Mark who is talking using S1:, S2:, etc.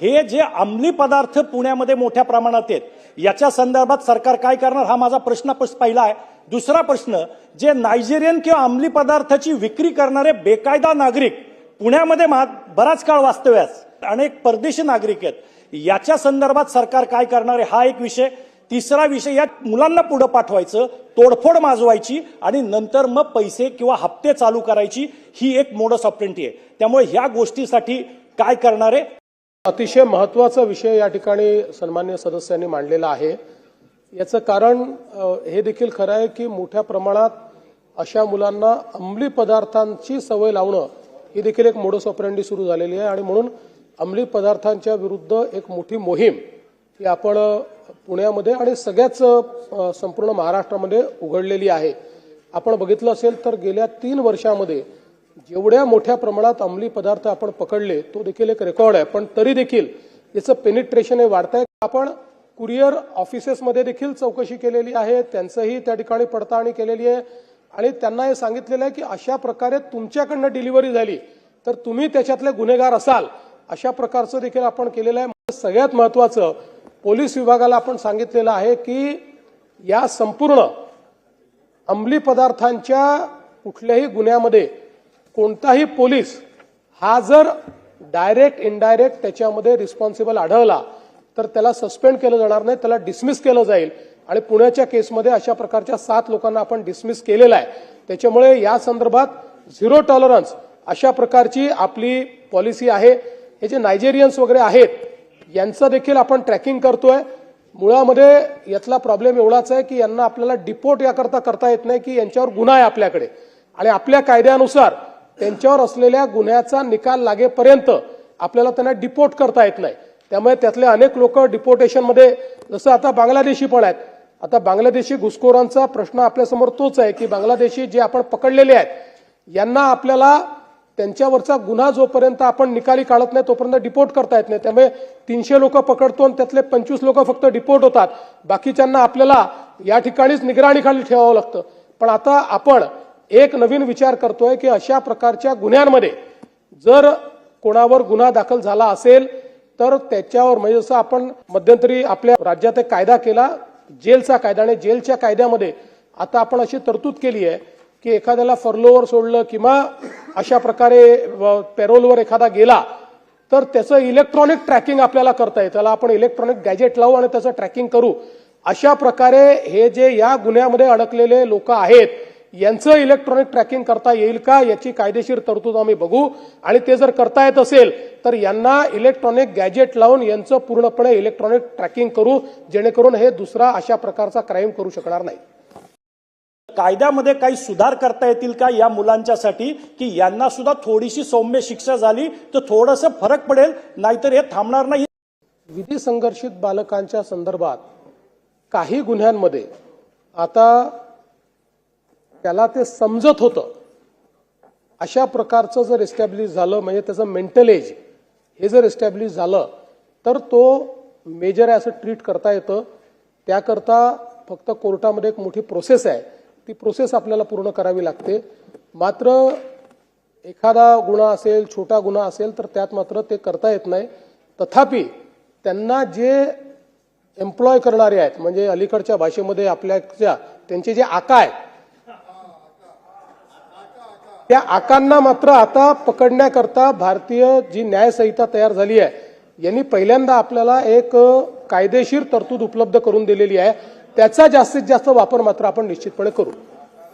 S1: हे जे अंमली पदार्थ पुण्यामध्ये मोठ्या प्रमाणात आहेत याच्या संदर्भात सरकार काय करणार? हा माझा प्रश्न पहिला आहे. दुसरा प्रश्न जे नायजेरियन किंवा अंमली पदार्थाची विक्री करणारे बेकायदा नागरिक पुण्यामध्ये बराच काळ वास्तव्यास अनेक परदेशी नागरिक आहेत. याच्या संदर्भात सरकार काय करणार आहे? हा एक विषय. तिसरा विषय या मुलांना पुढे पाठवायचं तोडफोड माजवायची आणि नंतर मग पैसे किंवा हप्ते चालू करायची ही एक मोडस ऑपरेंटी आहे. त्यामुळे ह्या गोष्टीसाठी काय करणार आहे?
S2: अतिशय महत्त्वाचा विषय या ठिकाणी सन्मान्य सदस्यांनी मांडलेला आहे. याचं कारण हे देखील खरं आहे की मोठ्या प्रमाणात अशा मुलांना अंमली पदार्थांची सवय लावणं ही देखील एक मोडस ऑपरेंडी सुरू झालेली आहे आणि म्हणून अंमली पदार्थांच्या विरुद्ध एक मोठी मोहीम ही आपण पुण्यामध्ये आणि सगळ्याच संपूर्ण महाराष्ट्रामध्ये उघडलेली आहे. आपण बघितलं असेल तर गेल्या तीन वर्षामध्ये जेवढ्या मोठ्या प्रमाणात अंमली पदार्थ आपण पकडले तो देखील एक रेकॉर्ड आहे. पण तरी देखील याचं पेनिट्रेशन हे वाढत आहे आपण कुरिअर ऑफिसेसमध्ये देखील चौकशी केलेली आहे. त्यांचंही त्या ठिकाणी पडताळणी केलेली आहे. आणि त्यांना हे सांगितलेलं आहे की अशा प्रकारे तुमच्याकडनं डिलिव्हरी झाली तर तुम्ही त्याच्यातले गुन्हेगार असाल. अशा प्रकारचं देखील आपण केलेलं आहे. सगळ्यात महत्वाचं पोलीस विभागाला आपण सांगितलेलं आहे की या संपूर्ण अंमली पदार्थांच्या कुठल्याही गुन्ह्यामध्ये कोणताही पोलीस हा जर डायरेक्ट इनडायरेक्ट त्याच्यामध्ये रिस्पॉन्सिबल आढळला तर त्याला सस्पेंड केलं जाणार नाही त्याला डिसमिस केलं जाईल. आणि पुण्याच्या केसमध्ये अशा प्रकारच्या सात लोकांना आपण डिसमिस केलेला आहे. त्याच्यामुळे या संदर्भात झिरो टॉलरन्स अशा प्रकारची आपली पॉलिसी आहे. हे जे नायजेरियन्स वगैरे आहेत यांचं देखील आपण ट्रॅकिंग करतोय. मुळामध्ये यातला प्रॉब्लेम एवढाच आहे की यांना आपल्याला डिपोर्ट याकरता करता येत नाही की यांच्यावर गुन्हा आहे आपल्याकडे. आणि आपल्या कायद्यानुसार त्यांच्यावर असलेल्या गुन्ह्याचा निकाल लागेपर्यंत आपल्याला त्यांना डिपोर्ट करता येत नाही. त्यामुळे त्यातले अनेक लोक डिपोर्टेशनमध्ये जसं आता बांगलादेशी पण आहेत. आता बांगलादेशी घुसखोरांचा प्रश्न आपल्यासमोर तोच आहे की बांगलादेशी जे आपण पकडलेले आहेत यांना आपल्याला त्यांच्यावरचा गुन्हा जोपर्यंत आपण निकाली काढत नाही तोपर्यंत डिपोर्ट करता येत नाही. त्यामुळे तीनशे लोक पकडतो आणि त्यातले पंचवीस लोक फक्त डिपोर्ट होतात. बाकीच्यांना आपल्याला या ठिकाणीच निगराणीखाली ठेवावं लागतं. पण आता आपण एक नवीन विचार करतोय की अशा प्रकारच्या गुन्ह्यांमध्ये जर कोणावर गुन्हा दाखल झाला असेल तर त्याच्यावर म्हणजे जसं आपण मध्यंतरी आपल्या राज्यात एक कायदा केला जेलचा कायदा आणि जेलच्या कायद्यामध्ये आता आपण अशी तरतूद केली आहे की एखाद्याला फर्लोवर सोडलं किंवा अशा प्रकारे पेरोलवर एखादा गेला तर त्याचं इलेक्ट्रॉनिक ट्रॅकिंग आपल्याला करता येईल. त्याला आपण इलेक्ट्रॉनिक गॅजेट लावू आणि त्याचं ट्रॅकिंग करू. अशा प्रकारे हे जे या गुन्ह्यामध्ये अडकलेले लोक आहेत यांचं इलेक्ट्रॉनिक ट्रॅकिंग करता येईल का याची कायदेशीर तरतूद आम्ही बघू. आणि ते जर करता येत असेल तर यांना इलेक्ट्रॉनिक गॅजेट लावून यांचं पूर्णपणे इलेक्ट्रॉनिक ट्रॅकिंग करू जेणेकरून हे दुसरा अशा प्रकारचा क्राईम करू शकणार नाही.
S1: कायद्यामध्ये काही सुधार करता येतील का या मुलांच्यासाठी? की यांना सुद्धा थोडीशी सौम्य शिक्षा झाली तर थोडंसं फरक पडेल नाहीतर हे थांबणार नाही.
S2: विधी संघर्षित बालकांच्या संदर्भात काही गुन्ह्यांमध्ये आता त्याला ते समजत होतं. अशा प्रकारचं जर एस्टॅब्लिश झालं म्हणजे त्याचं मेंटल एज हे जर एस्टॅब्लिश झालं तर तो मेजर आहे असं ट्रीट करता येतं. त्याकरता फक्त कोर्टामध्ये एक मोठी प्रोसेस आहे. ती प्रोसेस आपल्याला पूर्ण करावी लागते. मात्र एखादा गुन्हा असेल छोटा गुन्हा असेल तर त्यात मात्र ते करता येत नाही. तथापि त्यांना जे एम्प्लॉय करणारे आहेत म्हणजे अलीकडच्या भाषेमध्ये आपल्याच्या त्यांचे जे आका आहेत त्या आकांना मात्र आता पकडण्याकरता भारतीय जी न्यायसंहिता तयार झाली आहे यांनी पहिल्यांदा आपल्याला एक कायदेशीर तरतूद उपलब्ध करून दिलेली आहे. त्याचा जास्तीत जास्त वापर मात्र आपण निश्चितपणे करू.